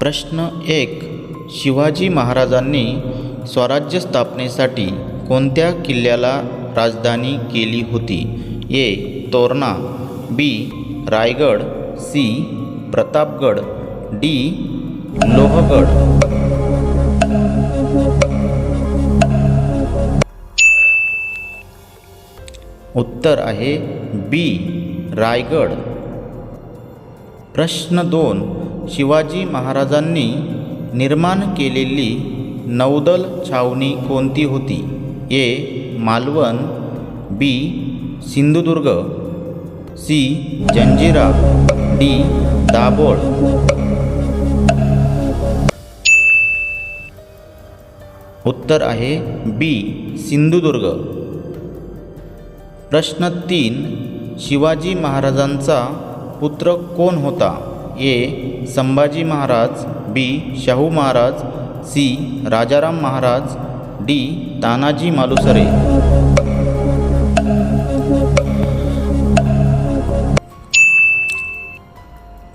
प्रश्न एक. शिवाजी महाराजांनी स्वराज्य स्थापनेसाठी कोणत्या किल्ल्याला राजधानी केली होती? A. Torna B. Raigad C. Pratapgad D. Lohgad. उत्तर आहे बी. रायगड. प्रश्न दोन. शिवाजी महाराजांनी निर्माण केलेली नौदल छावणी कोणती होती? A. Malvan B. Sindhudurg C. Janjira D. Dabhol. उत्तर आहे बी. सिंधुदुर्ग. प्रश्न तीन. शिवाजी महाराजांचा पुत्र कोण होता? A. Sambhaji Maharaj B. Shahu Maharaj C. Rajaram Maharaj D. Tanaji Malusare.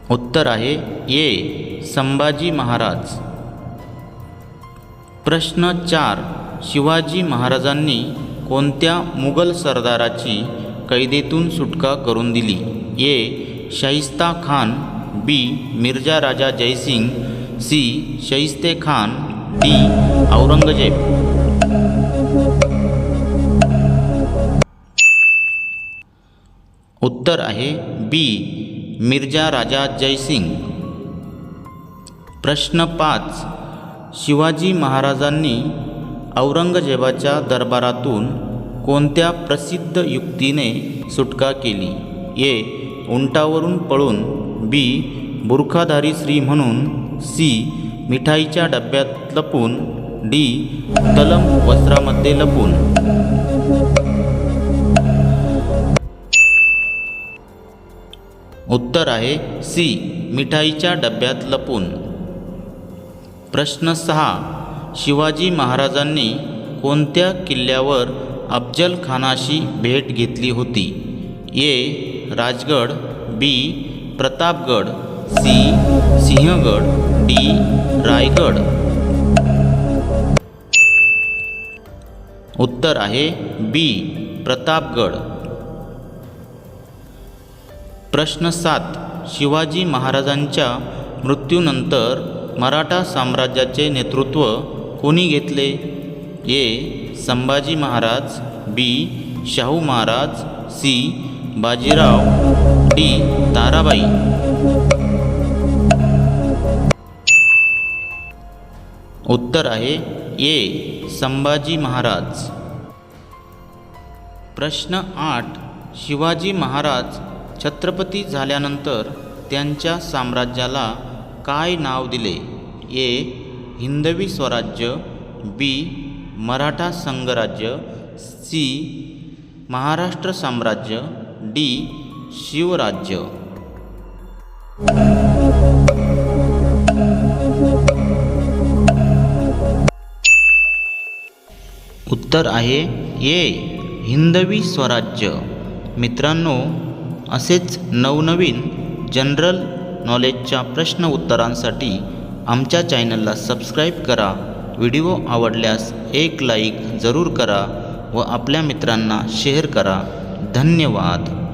उत्तर आहे ए. संभाजी महाराज. प्रश्न चार. शिवाजी महाराजांनी कोणत्या मुघल सरदाराची कैदेतून सुटका करून दिली? A. Shaista Khan B. Mirza Raja Jaisingh C. Shaiste Khan D. Aurangzeb. उत्तर आहे बी. मिर्जा राजा जयसिंग. प्रश्न पाच. शिवाजी महाराजांनी औरंगजेबाच्या दरबारातून कोणत्या प्रसिद्ध युक्तीने सुटका केली? ए. उंटावरून पळून बी बुरखाधारी स्त्री म्हणून सी मिठाईच्या डब्यात लपून डी तलम वस्त्रामध्ये लपून. उत्तर आहे सी मिठाईच्या डब्यात लपून. प्रश्न सहा शिवाजी महाराजांनी कोणत्या किल्ल्यावर अफजल खानाशी भेट घेतली होती? A Rajgad B Pratapgad C. Sinhagad D. Raigad. उत्तर आहे बी प्रतापगड. प्रश्न सात. शिवाजी महाराजांच्या मृत्यूनंतर मराठा साम्राज्याचे नेतृत्व कोणी घेतले? A. Sambhaji Maharaj B. Shahu Maharaj C. Bajirao D. Tarabai. उत्तर आहे ए. संभाजी महाराज. प्रश्न आठ. शिवाजी महाराज छत्रपती झाल्यानंतर त्यांच्या साम्राज्याला काय नाव दिले? ए. हिंदवी स्वराज्य बी. मराठा संघराज्य सी. महाराष्ट्र साम्राज्य डी शिवराज्य. उत्तर आहे ए हिंदवी स्वराज्य. मित्रांनो असेच नवनवीन जनरल नॉलेजच्या प्रश्न उत्तरांसाठी आमच्या चॅनलला सबस्क्राईब करा. व्हिडिओ आवडल्यास एक लाईक जरूर करा व आपल्या मित्रांना शेअर करा. धन्यवाद।